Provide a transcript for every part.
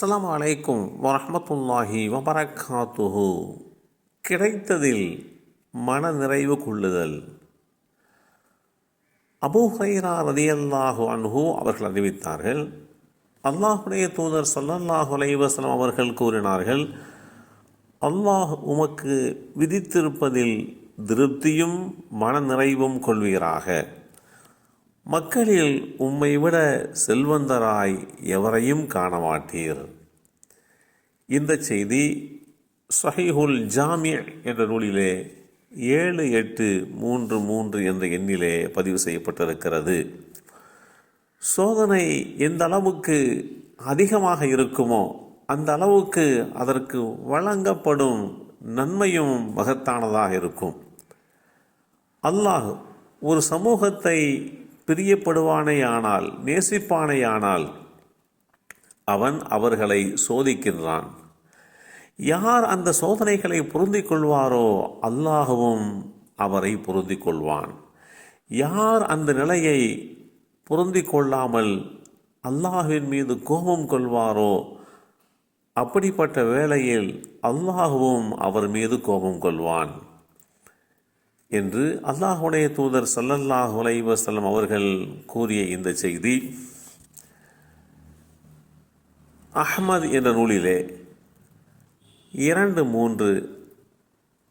அஸ்லாம் அலைக்கும் வரமத்துல்லாஹி வபரகாத்துஹு கிடைத்ததில் மன நிறைவு கொள்ளுதல். அபு ஹைரா ரதியல்லாஹு அன்ஹு அவர்கள் அறிவித்தார்கள் அல்லாஹுடைய தூதர் சல்லல்லாஹு அலைஹி அவர்கள் கூறினார்கள் அல்லாஹ் உமக்கு விதித்திருப்பதில் திருப்தியும் மன நிறைவும் கொள்வீராக. மக்களில் உம்மை விட செல்வந்தராய் எவரையும் காண மாட்டீர் இந்த செய்தி சஹிஹுல் ஜாமிய என்ற நூலிலே ஏழு எட்டு மூன்று மூன்று என்ற எண்ணிலே பதிவு செய்யப்பட்டிருக்கிறது. சோதனை எந்த அளவுக்கு அதிகமாக இருக்குமோ அந்த அளவுக்கு அதற்கு வழங்கப்படும் நன்மையும் மகத்தானதாக இருக்கும். அல்லாஹ் ஒரு சமூகத்தை பிரியப்படுவானேயானால் நேசிப்பானேயானால் அவன் அவர்களை சோதிக்கின்றான். யார் அந்த சோதனைகளை பொருந்திக் கொள்வாரோ அல்லாகவும் அவரை பொருந்திக் கொள்வான் யார் அந்த நிலையை பொருந்திக் கொள்ளாமல் அல்லாஹுவின் மீது கோபம் கொள்வாரோ அப்படிப்பட்ட வேளையில் அல்லாஹுவும் அவர் மீது கோபம் கொள்வான். என்று அல்லாஹுடைய தூதர் சல்லல்லாஹு அலைஹி அவர்கள் கூறிய இந்த செய்தி அஹ்மத் என்ற நூலிலே இரண்டு மூன்று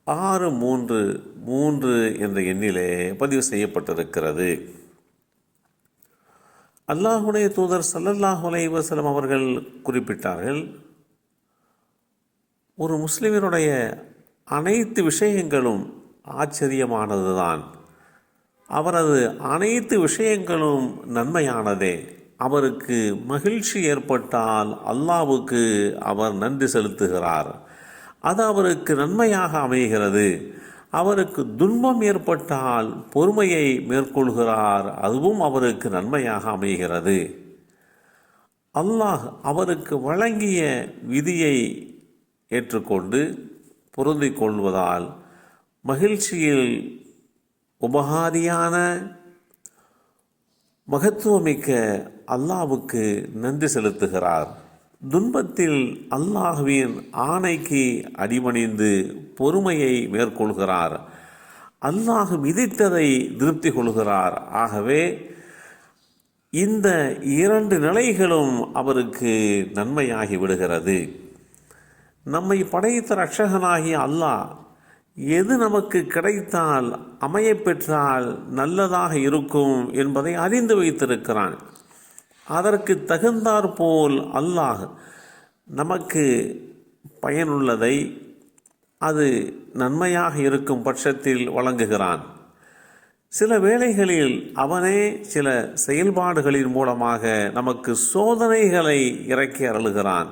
ஆறு மூன்று மூன்று என்ற எண்ணிலே பதிவு செய்யப்பட்டிருக்கிறது. அல்லாஹுடைய தூதர் சல்லல்லாஹு அலைஹி அவர்கள் குறிப்பிட்டார்கள் ஒரு முஸ்லிமினுடைய அனைத்து விஷயங்களும் ஆச்சரியமானதுதான். அவரது அனைத்து விஷயங்களும் நன்மையானதே. அவருக்கு மகிழ்ச்சி ஏற்பட்டால் அல்லாவுக்கு அவர் நன்றி செலுத்துகிறார். அது அவருக்கு நன்மையாக அமைகிறது. அவருக்கு துன்பம் ஏற்பட்டால் பொறுமையை மேற்கொள்கிறார். அதுவும் அவருக்கு நன்மையாக அமைகிறது. அல்லாஹ் அவருக்கு வழங்கிய விதியை ஏற்றுக்கொண்டு பொருந்திக் கொள்வதால் மகிழ்ச்சியில் உபகாரியான மகத்துவமிக்க அல்லாவுக்கு நன்றி செலுத்துகிறார். துன்பத்தில் அல்லாஹுவின் ஆணைக்கு அடிபணிந்து பொறுமையை மேற்கொள்கிறார். அல்லாஹ் விதித்ததை திருப்தி கொள்கிறார். ஆகவே இந்த இரண்டு நிலைகளும் அவருக்கு நன்மையாகி விடுகிறது. நம்மை படைத்த ரட்சகனாகிய அல்லாஹ் எது நமக்கு கிடைத்தால் அமைய பெற்றால் நல்லதாக இருக்கும் என்பதை அறிந்து வைத்திருக்கிறான். அதற்கு தகுந்தாற்போல் அல்லாஹ் நமக்கு பயனுள்ளதை அது நன்மையாக இருக்கும் பட்சத்தில் வழங்குகிறான். சில வேளைகளில் அவனே சில செயல்பாடுகளின் மூலமாக நமக்கு சோதனைகளை இறக்கி அருளுகிறான்.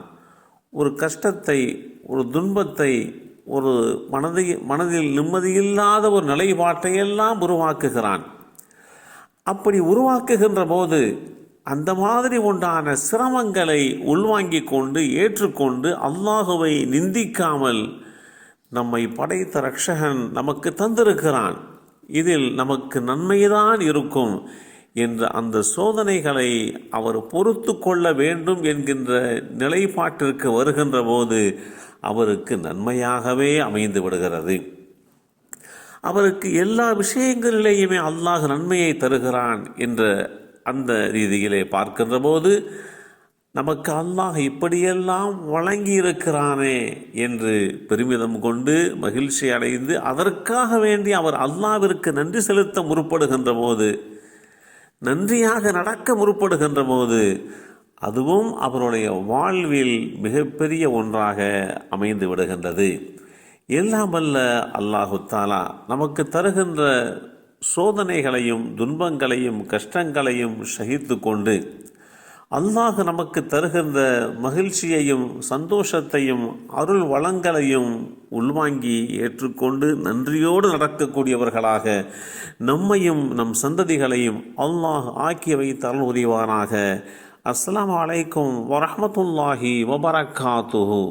ஒரு கஷ்டத்தை ஒரு துன்பத்தை ஒரு மனதை மனதில் நிம்மதியில்லாத ஒரு நிலைப்பாட்டையெல்லாம் உருவாக்குகிறான். அப்படி உருவாக்குகின்ற போது அந்த மாதிரி உண்டான சிரமங்களை உள்வாங்கிக் கொண்டு ஏற்றுக்கொண்டு அல்லாஹுவை நிந்திக்காமல் நம்மை படைத்த ரக்ஷகன் நமக்கு தந்திருக்கிறான். இதில் நமக்கு நன்மைதான் இருக்கும். என்ற அந்த சோதனைகளை அவர் பொறுத்து கொள்ள வேண்டும் என்கின்ற நிலைப்பாட்டிற்கு வருகின்ற போது அவருக்கு நன்மையாகவே அமைந்து விடுகிறது. அவருக்கு எல்லா விஷயங்களிலேயுமே அல்லாஹ் நன்மையை தருகிறான் என்ற அந்த ரீதியிலே பார்க்கின்ற போது நமக்கு அல்லாஹ் இப்படியெல்லாம் வழங்கி இருக்கிறானே என்று பெருமிதம் கொண்டு மகிழ்ச்சி அடைந்து அதற்காக வேண்டி அவர் அல்லாவிற்கு நன்றி செலுத்த முற்படுகின்ற போது நன்றியாக நடக்க முற்படுகின்ற போது அதுவும் அவருடைய வாழ்வில் மிகப்பெரிய ஒன்றாக அமைந்து விடுகின்றது. எல்லாம் வல்ல அல்லாஹு தாலா நமக்கு தருகின்ற சோதனைகளையும் துன்பங்களையும் கஷ்டங்களையும் சகித்து கொண்டு அல்லாஹ் நமக்கு தருகின்ற மகிழ்ச்சியையும் சந்தோஷத்தையும் அருள் வளங்களையும் உள்வாங்கி ஏற்றுக்கொண்டு நன்றியோடு நடக்கக்கூடியவர்களாக நம்மையும் நம் சந்ததிகளையும் அல்லாஹ் ஆக்கி வைத்து அருள் உரிவானாக அஸ்ஸலாமு அலைக்கும் வரஹ்மத்துல்லாஹி வபரகாத்துஹு.